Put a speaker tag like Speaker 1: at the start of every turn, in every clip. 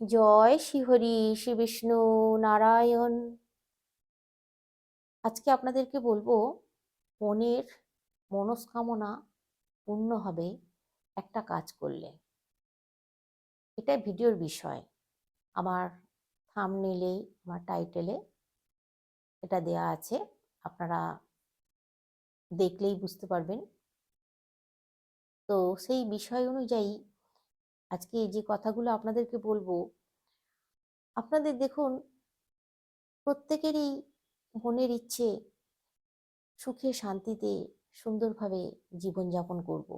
Speaker 1: জয় শ্রীহরি শ্রী বিষ্ণু নারায়ণ। আজকে আপনাদেরকে বলব, মনের মনস্কামনা পূর্ণ হবে একটা কাজ করলে। এটা ভিডিওর বিষয়। আমার থামনেলে আমার টাইটেলে এটা দেয়া আছে। আপনারা দেখলেই বুঝতে পারবেন। তো সেই বিষয় অনুযায়ী আজকে এই যে কথাগুলো আপনাদেরকে বলব, আপনাদের দেখুন, প্রত্যেকেরই মনের ইচ্ছে সুখে, শান্তিতে, সুন্দরভাবে জীবনযাপন করব।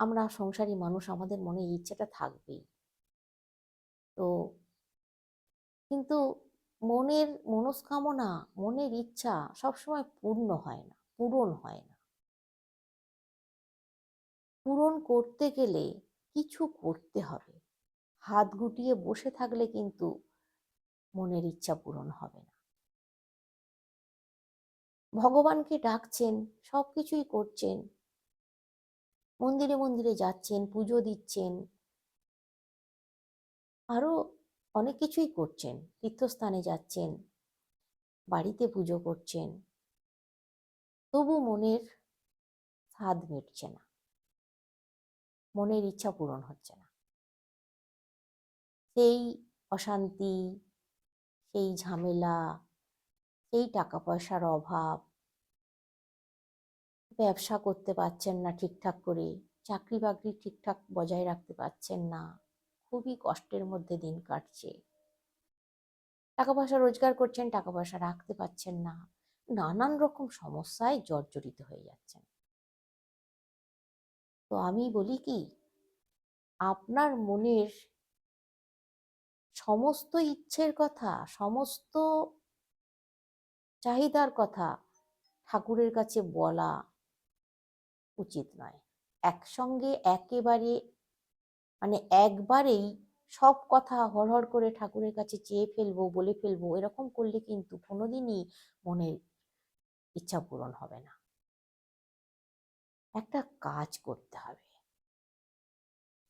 Speaker 1: আমরা সংসারী মানুষ, আমাদের মনে ইচ্ছেটা থাকবেই তো কিন্তু মনের মনস্কামনা, মনের ইচ্ছা সবসময় পূর্ণ হয় না, পূরণ হয় না পূরণ করতে গেলে কিছু করতে হবে। হাত গুটিয়ে বসে থাকলে কিন্তু মনের ইচ্ছা পূরণ হবে না। ভগবানকে ডাকছেন সব কিছুই করছেন। মন্দিরে মন্দিরে যাচ্ছেন, পুজো দিচ্ছেন। আরও অনেক কিছুই করছেন। তীর্থস্থানে যাচ্ছেন, বাড়িতে পুজো করছেন। তবু মনের স্বাদ মিটছে না। মনের ইচ্ছা পূরণ হচ্ছে না। সেই অশান্তি, সেই ঝামেলা, সেই টাকা পয়সার অভাব, ব্যবসা করতে পারছেন না ঠিকঠাক করে চাকরি বাকরি ঠিকঠাক বজায় রাখতে পারছেন না, খুবই কষ্টের মধ্যে দিন কাটছে। টাকা পয়সা রোজগার করছেন টাকা পয়সা রাখতে পারছেন না, নানান রকম সমস্যায় জর্জরিত হয়ে যাচ্ছেন। তো আমি বলি কি, আপনার মনের সমস্ত ইচ্ছের কথা, সমস্ত চাহিদার কথা ঠাকুরের কাছে বলা উচিত নয়। একসঙ্গে একেবারে মানে একবারেই সব কথা হড়হড় করে ঠাকুরের কাছে চেয়ে ফেলব, বলে ফেলব, এরকম করলে কিন্তু কোনোদিনই মনের ইচ্ছা পূরণ হবে না। একটা কাজ করতে হবে।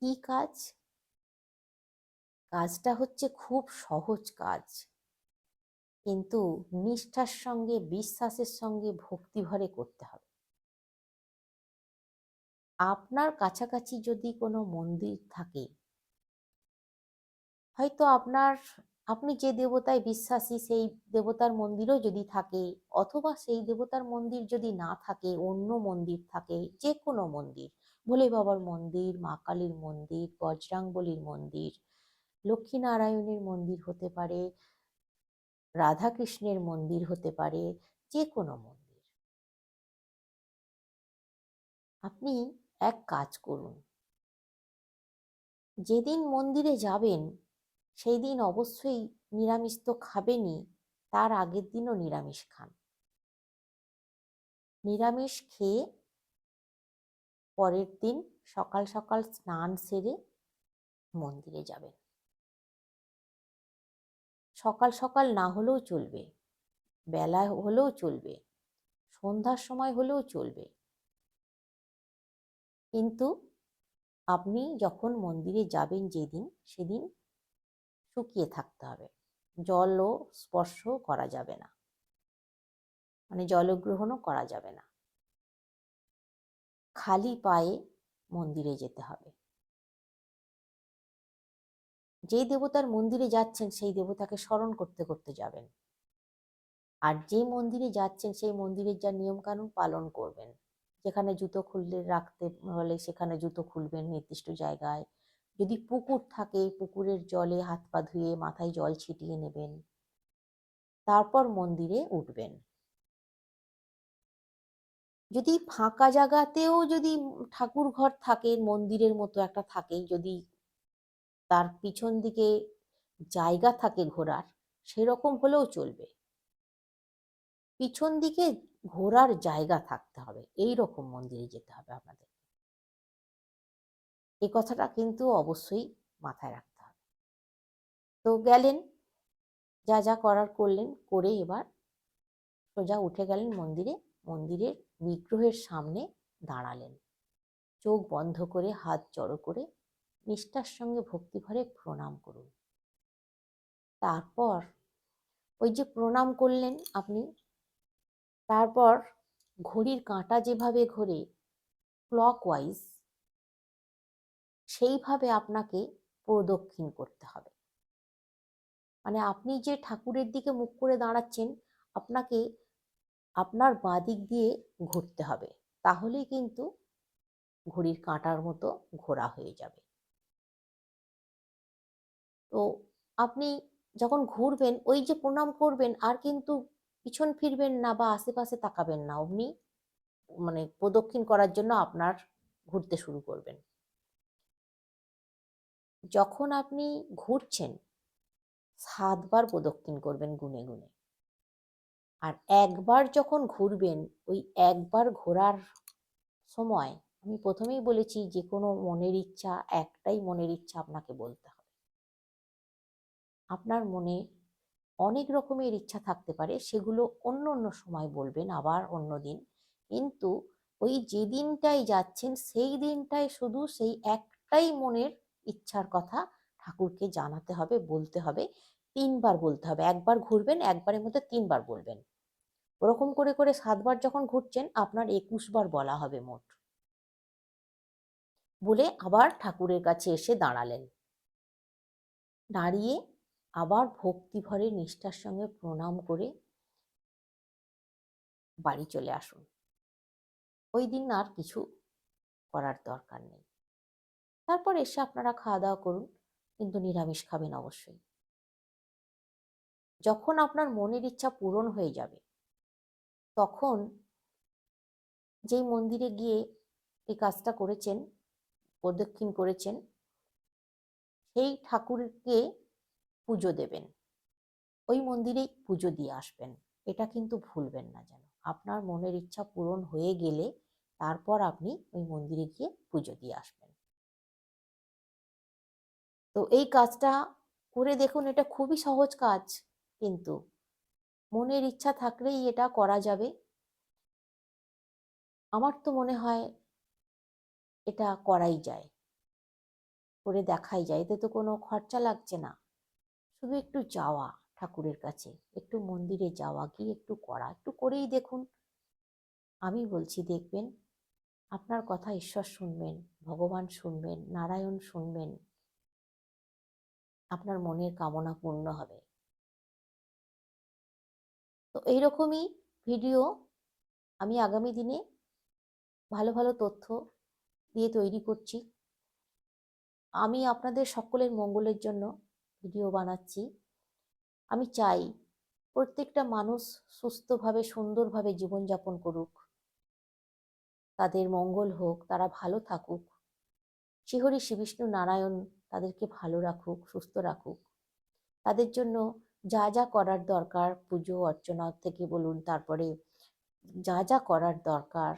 Speaker 1: কি কাজ? কাজটা হচ্ছে খুব সহজ কাজ। কিন্তু নিষ্ঠার সঙ্গে, বিশ্বাসের সঙ্গে ভক্তি ভরে করতে হবে। আপনার কাছাকাছি যদি কোনো মন্দির থাকে, হয়তো আপনার আপনি যে দেবতায় বিশ্বাসী, সেই দেবতার মন্দিরও যদি থাকে অথবা সেই দেবতার মন্দির যদি না থাকে, অন্য মন্দির থাকে যে কোনো মন্দির, ভোলে বাবার মন্দির, মা কালীর মন্দির, বজরাংবলীর মন্দির, লক্ষ্মীনারায়ণের মন্দির হতে পারে, রাধাকৃষ্ণের মন্দির হতে পারে যে কোনো মন্দির। আপনি এক কাজ করুন। যেদিন মন্দিরে যাবেন সেই দিন অবশ্যই নিরামিষ তো খাবেনই, তার আগের দিনও নিরামিষ খান। নিরামিষ খেয়ে পরের দিন সকাল সকাল স্নান সেরে মন্দিরে যাবেন। সকাল সকাল না হলেও চলবে, বেলা হলেও চলবে, সন্ধ্যার সময় হলেও চলবে। কিন্তু আপনি যখন মন্দিরে যাবেন যেদিন, সেদিন শুকিয়ে থাকতে হবে। জলও স্পর্শ করা যাবে না। মানে জলগ্রহণও করা যাবে না। খালি পায়ে মন্দিরে যেতে হবে। যেই দেবতার মন্দিরে যাচ্ছেন, সেই দেবতাকে স্মরণ করতে করতে যাবেন। আর যে মন্দিরে যাচ্ছেন, সেই মন্দিরের যা নিয়মকানুন পালন করবেন। যেখানে জুতো খুললে রাখতে হলে সেখানে জুতো খুলবেন নির্দিষ্ট জায়গায়। যদি পুকুর থাকে, পুকুরের জলে হাত পা ধুয়ে মাথায় জল ছিটিয়ে নেবেন। তারপর মন্দিরে উঠবেন। যদি ফাঁকা জায়গাতেও যদি ঠাকুর ঘর থাকে, মন্দিরের মতো একটা থাকে, যদি তার পিছন দিকে জায়গা থাকে ঘোরার, সেরকম হলেও চলবে। পিছন দিকে ঘোরার জায়গা থাকতে হবে। এই রকম মন্দিরে যেতে হবে আপনাদের এই কথাটা কিন্তু অবশ্যই মাথায় রাখতে হবে। তো গেলেন, যা যা করার করলেন, করে এবার সোজা উঠে গেলেন মন্দিরে। মন্দিরের বিগ্রহের সামনে দাঁড়ালেন। চোখ বন্ধ করে, হাত জড়ো করে নিষ্ঠার সঙ্গে ভক্তিভরে প্রণাম করুন। তারপর ওই যে প্রণাম করলেন আপনি, তারপর ঘড়ির কাঁটা যেভাবে ঘোরে ক্লকওয়াইজ সেইভাবে আপনাকে প্রদক্ষিণ করতে হবে। মানে আপনি যে ঠাকুরের দিকে মুখ করে দাঁড়াচ্ছেন, আপনাকে আপনার বাঁ দিক দিয়ে ঘুরতে হবে। তাহলেই কিন্তু ঘড়ির কাঁটার মতো ঘোরা হয়ে যাবে। তো আপনি যখন ঘুরবেন, ওই যে প্রণাম করবেন, আর কিন্তু পিছন ফিরবেন না বা আশেপাশে তাকাবেন না। অমনি মানে প্রদক্ষিণ করার জন্য আপনার ঘুরতে শুরু করবেন। যখন আপনি ঘুরছেন, সাতবার প্রদক্ষিণ করবেন গুনে গুনে। আর একবার যখন ঘুরবেন, ওই একবার ঘোরার সময় আমি প্রথমেই বলেছি যে, কোনো মনের ইচ্ছা, একটাই মনের ইচ্ছা আপনাকে বলতে হবে। আপনার মনে অনেক রকমের ইচ্ছা থাকতে পারে, সেগুলো অন্য অন্য সময় বলবেন, আবার অন্য দিন। কিন্তু ওই যে দিনটাই যাচ্ছেন, সেই দিনটাই শুধু সেই একটাই মনের ইচ্ছার কথা ঠাকুরকে জানাতে হবে, বলতে হবে, তিনবার বলতে হবে। একবার ঘুরবেন, একবারের মধ্যে তিনবার বলবেন। ওরকম করে করে সাতবার যখন ঘুরছেন, আপনার একুশ বার বলা হবে মোট। বলে আবার ঠাকুরের কাছে এসে দাঁড়ালেন। দাঁড়িয়ে আবার ভক্তি ভরে নিষ্ঠার সঙ্গে প্রণাম করে বাড়ি চলে আসুন। ওই দিন আর কিছু করার দরকার নেই। তারপর এসে আপনারা খাওয়া দাওয়া করুন, কিন্তু নিরামিষ খাবেন অবশ্যই। যখন আপনার মনের ইচ্ছা পূরণ হয়ে যাবে, তখন যেই মন্দিরে গিয়ে এই কাজটা করেছেন, প্রদক্ষিণ করেছেন, সেই ঠাকুরকে পুজো দেবেন। ওই মন্দিরেই পুজো দিয়ে আসবেন। এটা কিন্তু ভুলবেন না যেন। আপনার মনের ইচ্ছা পূরণ হয়ে গেলে তারপর আপনি ওই মন্দিরে গিয়ে পুজো দিয়ে আসবেন। তো এই কাজটা করে দেখুন, এটা খুবই সহজ কাজ কিন্তু। মনের ইচ্ছা থাকলেই এটা করা যাবে। আমার তো মনে হয় এটা করাই যায়। করে দেখাই যায়। এতে তো কোনো খরচা লাগছে না। শুধু একটু যাওয়া ঠাকুরের কাছে, একটু মন্দিরে যাওয়া, গিয়ে একটু করা, একটু করেই দেখুন। আমি বলছি, দেখবেন, আপনার কথা ঈশ্বর শুনবেন, ভগবান শুনবেন, নারায়ণ শুনবেন। আপনার মনের কামনা পূর্ণ হবে। তো এইরকমই ভিডিও আমি আগামী দিনে ভালো ভালো তথ্য দিয়ে তৈরি করছি। আমি আপনাদের সকলের মঙ্গলের জন্য ভিডিও বানাচ্ছি। আমি চাই প্রত্যেকটা মানুষ সুস্থভাবে, সুন্দরভাবে জীবনযাপন করুক। তাদের মঙ্গল হোক, তারা ভালো থাকুক। শ্রীহরি শ্রী বিষ্ণু নারায়ণ তাদেরকে ভালো রাখুক, সুস্থ রাখুক। তাদের জন্য যা যা করার দরকার, পুজো, অর্চনা থেকে বলুন, তারপরে যা যা করার দরকার,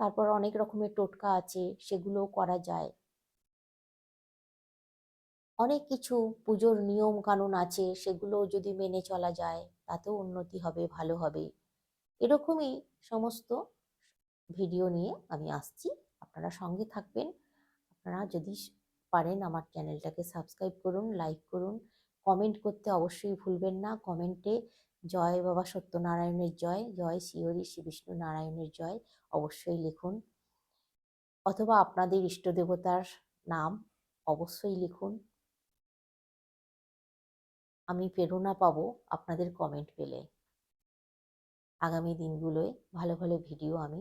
Speaker 1: তারপর অনেক রকমের টোটকা আছে, সেগুলোও করা যায়। অনেক কিছু পুজোর নিয়ম কানুন আছে সেগুলো যদি মেনে চলা যায়, তাতেও উন্নতি হবে, ভালো হবে। এরকমই সমস্ত ভিডিও নিয়ে আমি আসছি। আপনারা সঙ্গে থাকবেন। আপনারা যদি পারেন আমার চ্যানেলটাকে সাবস্ক্রাইব করুন, লাইক করুন। কমেন্ট করতে অবশ্যই ভুলবেন না। কমেন্টে জয় বাবা সত্যনারায়ণের জয় জয় শিহরি শ্রী বিষ্ণু নারায়ণের জয় অবশ্যই লিখুন। অথবা আপনাদের ইষ্ট দেবতার নাম অবশ্যই লিখুন। আমি প্রেরণা পাবো আপনাদের কমেন্ট পেলে। আগামী দিনগুলোয় ভালো ভালো ভিডিও আমি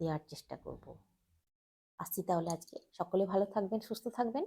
Speaker 1: দেওয়ার চেষ্টা করব। আসছি তাহলে আজকে। সকলে ভালো থাকবেন সুস্থ থাকবেন।